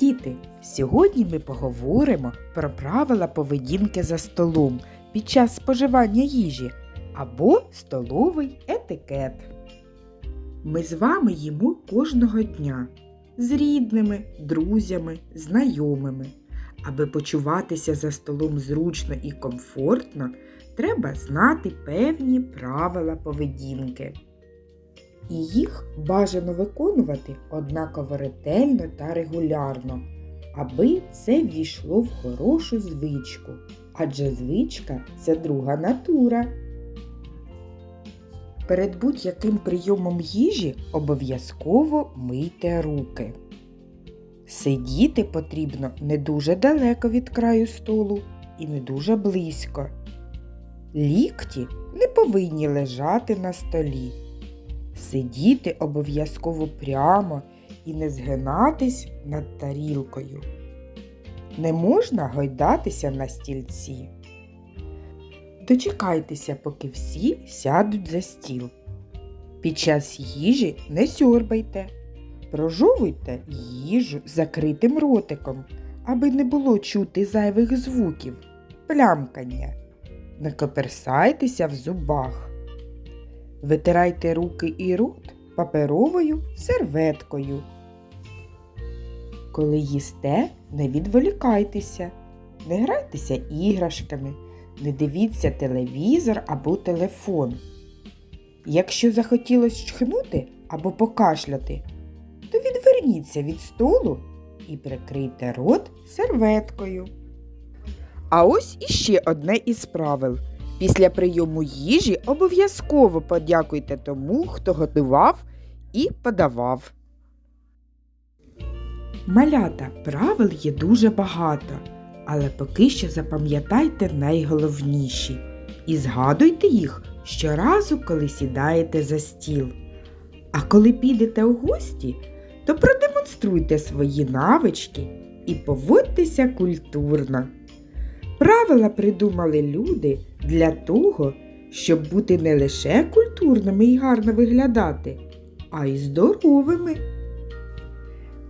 діти! Сьогодні ми поговоримо про правила поведінки за столом під час споживання їжі або столовий етикет. Ми з вами їмо кожного дня з рідними, друзями, знайомими. Аби почуватися за столом зручно і комфортно, треба знати певні правила поведінки. І їх бажано виконувати однаково ретельно та регулярно, аби це ввійшло в хорошу звичку, адже звичка це друга натура. Перед будь-яким прийомом їжі обов'язково мийте руки. Сидіти потрібно не дуже далеко від краю столу і не дуже близько. Лікті не повинні лежати на столі. Сидіти обов'язково прямо і не згинатись над тарілкою. Не можна гойдатися на стільці. Дочекайтеся, поки всі сядуть за стіл. Під час їжі не сьорбайте. Прожовуйте їжу закритим ротиком, аби не було чути зайвих звуків, плямкання. Не коперсайтеся в зубах. Витирайте руки і рот паперовою серветкою. Коли їсте, не відволікайтеся, не грайтеся іграшками, не дивіться телевізор або телефон. Якщо захотілося чхнути або покашляти, то відверніться від столу і прикрийте рот серветкою. А ось іще одне із правил. Після прийому їжі обов'язково подякуйте тому, хто готував і подавав. Малята правил є дуже багато, але поки що запам'ятайте найголовніші і згадуйте їх щоразу, коли сідаєте за стіл. А коли підете у гості, то продемонструйте свої навички і поводьтеся культурно. Правила придумали люди для того, щоб бути не лише культурними і гарно виглядати, а й здоровими.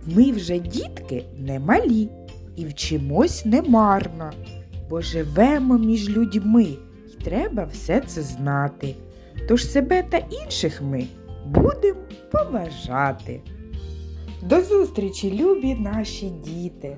Ми вже дітки не малі і вчимось немарно, бо живемо між людьми і треба все це знати. Тож себе та інших ми будемо поважати. До зустрічі, любі наші діти!